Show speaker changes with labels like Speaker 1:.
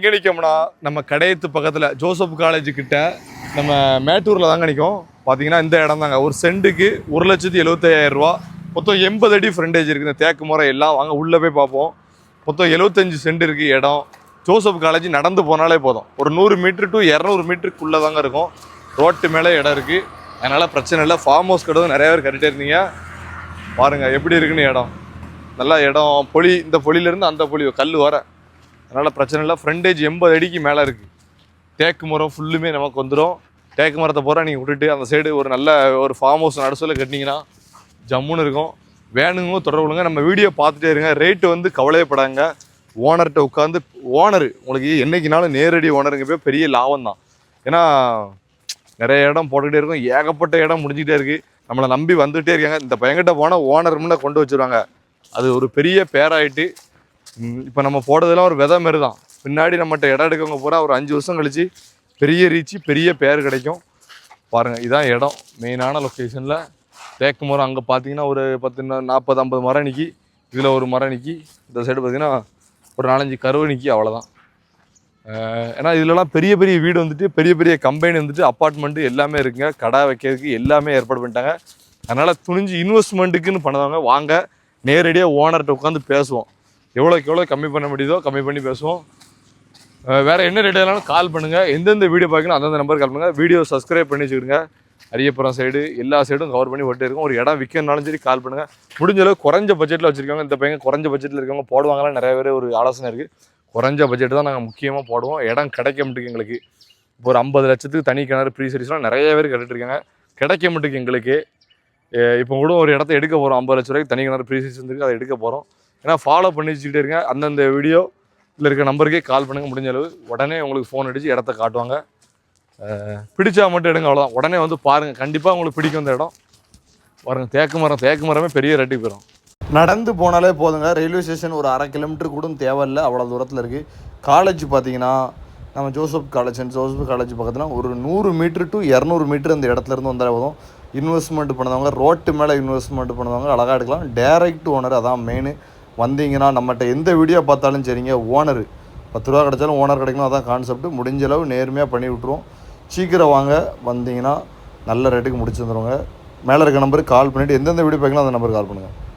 Speaker 1: எங்கே நிற்கோம்னா நம்ம கடையத்து பக்கத்தில் ஜோசப் காலேஜ் கிட்ட நம்ம மேட்டூரில் தாங்க நிற்கும் பார்த்தீங்கன்னா இந்த இடம் தாங்க. ஒரு சென்ட்டுக்கு ஒரு லட்சத்தி எழுபத்தையாயிரம் ரூபா. மொத்தம் எண்பது அடி ஃப்ரண்டேஜ் இருக்குது இந்த தேக்கு முறை எல்லாம் வாங்க உள்ளே போய் பார்ப்போம். மொத்தம் எழுபத்தஞ்சு சென்ட் இருக்குது இடம். ஜோசப் காலேஜ் நடந்து போனாலே போதும். ஒரு நூறு மீட்ரு டு இரநூறு மீட்டருக்குள்ளே தாங்க இருக்கும். ரோட்டு மேலே இடம் இருக்குது அதனால் பிரச்சனை இல்லை. ஃபார்ம் ஹவுஸ் கடை நிறைய பேர் கட்டிட்டே இருந்தீங்க. பாருங்கள் எப்படி இருக்குன்னு இடம். நல்லா இடம். பொலி இந்த பொலியிலேருந்து அந்த பொலி கல் வர. அதனால் பிரச்சனை இல்லை. ஃப்ரண்டேஜ் எண்பது அடிக்கு மேலே இருக்குது தேக்கு மரம் ஃபுல்லுமே நமக்கு வந்துடும் தேக்கு மரத்தை பூரா நீங்கள் விட்டுட்டு அந்த சைடு ஒரு நல்ல ஒரு ஃபார்ம் ஹவுஸ் நடுசில் கட்டினீங்கன்னா ஜம்முன்னு இருக்கும். வேணுங்க தொடர்புங்க நம்ம வீடியோ பார்த்துட்டே இருங்க. ரேட்டு வந்து கவலையப்படாங்க. ஓனர்கிட்ட உட்காந்து ஓனர் உங்களுக்கு என்னைக்குனாலும் நேரடி ஓனருங்க போய் பெரிய லாபம் தான். ஏன்னா நிறைய இடம் போட்டுக்கிட்டே இருக்கும். ஏகப்பட்ட இடம் முடிஞ்சுக்கிட்டே இருக்குது நம்மளை நம்பி வந்துகிட்டே இருக்காங்க. இந்த பையன்கிட்ட போனால் ஓனர் முன்னே கொண்டு வச்சுருவாங்க. அது ஒரு பெரிய பேராயிட்டு இப்போ நம்ம போடுறதெல்லாம் ஒரு விதை மாரி தான் பின்னாடி நம்மகிட்ட இடம் எடுக்கவங்க பூரா ஒரு அஞ்சு வருஷம் கழிச்சு பெரிய ரீச்சு பெரிய பேர் கிடைக்கும். பாருங்கள் இதான் இடம். மெயினான லொக்கேஷனில் தேக்கு மரம் அங்கே பார்த்தீங்கன்னா ஒரு பத்து நாற்பது ஐம்பது மரம் நிற்கி இதில் ஒரு மரம் நிற்கி இந்த சைடு பார்த்தீங்கன்னா ஒரு நாலஞ்சு கருவு நிற்கி அவ்வளோதான் ஏன்னா இதுலலாம் பெரிய பெரிய வீடு வந்துட்டு பெரிய பெரிய கம்பெனி வந்துட்டு அப்பார்ட்மெண்ட்டு எல்லாமே இருக்குங்க. கடை வைக்கிறதுக்கு எல்லாமே ஏற்பாடு பண்ணிட்டாங்க. அதனால் துணிஞ்சு இன்வெஸ்ட்மெண்ட்டுக்குன்னு பண்ணுவாங்க வாங்க. நேரடியாக ஓனர்கிட்ட உட்காந்து பேசுவோம். எவ்வளோக்கு எவ்வளோ கம்மி பண்ண முடியுதோ கம்மி பண்ணி பேசுவோம். வேறு என்ன ரேட் ஆனாலும் கால் பண்ணுங்கள் எந்தெந்த வீடியோ பார்க்கணும் அந்தந்த நம்பர் கால் பண்ணுங்கள் வீடியோ சப்ஸ்கிரைப் பண்ணி வச்சுக்கிடுங்க. அரியப்புறம் சைடு எல்லா சைடும் கவர் பண்ணி ஓட்டே இருக்கும். ஒரு இடம் விற்கணும்னாலும் சரி கால் பண்ணுங்கள் முடிஞ்ச அளவு குறைஞ்ச பட்ஜெட்டில் வச்சுருக்காங்க இந்த பையன் குறைஞ்ச பட்ஜெட்டில் இருக்கவங்க போடுவாங்கலாம் நிறைய பேர் ஒரு ஆலோசனை இருக்குது குறைஞ்ச பட்ஜெட் தான் நாங்கள் முக்கியமாக போடுவோம். இடம் கிடைக்க மாட்டேங்குது எங்களுக்கு. இப்போ ஒரு ஐம்பது லட்சத்துக்கு தனி கிணறு ப்ரீ சர்வீஸ்லாம் நிறைய பேர் கேட்டுட்டு இருக்காங்க. கிடைக்க மாட்டேங்குது எங்களுக்கு. இப்போ கூட ஒரு இடத்த எடுக்க போகிறோம் ஐம்பது லட்ச ரூபாய்க்கு தனி கிணறு ப்ரீ சர்வீஸ் வந்துருக்கு அதை எடுக்க போகிறோம் ஏன்னா ஃபாலோ பண்ணி வச்சுக்கிட்டே இருங்க. அந்தந்த வீடியோ இதில் இருக்க நம்பருக்கே கால் பண்ணுங்கள் முடிஞ்ச அளவு உடனே உங்களுக்கு ஃபோன் அடித்து இடத்த காட்டுவாங்க. பிடிச்சா மட்டும் எடுங்க அவ்வளோதான் உடனே வந்து பாருங்கள் கண்டிப்பாக உங்களுக்கு பிடிக்கும் அந்த இடம். பாருங்க தேக்கு மரம் தேக்கு மரமே பெரிய ரெட்டி போயிடும்
Speaker 2: நடந்து போனாலே போதுங்க. ரயில்வே ஸ்டேஷன் ஒரு அரை கிலோமீட்டர் கூட தேவையில்லை. அவ்வளோ தூரத்தில் இருக்குது காலேஜ் பார்த்தீங்கன்னா நம்ம Joseph college and Joseph college பக்கத்தில் ஒரு நூறு மீட்ரு டு இரநூறு மீட்ரு அந்த இடத்துலேருந்து வந்தால் வந்தாலே போதும். இன்வெஸ்ட்மெண்ட் பண்ணுவாங்க ரோட்டு மேலே இன்வெஸ்ட்மெண்ட் பண்ணுவாங்க அழகாக எடுக்கலாம். டேரெக்ட் ஓனர் அதான் மெயின் வந்தீங்கன்னா நம்மகிட்ட எந்த வீடியோ பார்த்தாலும் சரிங்க ஓனர் பத்து ரூபா கிடைச்சாலும் ஓனர் கிடைக்கணும் அதான் கான்செப்ட் முடிஞ்ச அளவு நேர்மையாக பண்ணி விட்ருவோம் சீக்கிரம் வாங்க வந்தீங்கன்னா நல்ல ரேட்டுக்கு முடிச்சு தந்துடுவோங்க மேலே இருக்க நம்பருக்கு கால் பண்ணிவிட்டு எந்தெந்த வீடியோ பார்க்கலாம் அந்த நம்பருக்கு கால் பண்ணுங்கள்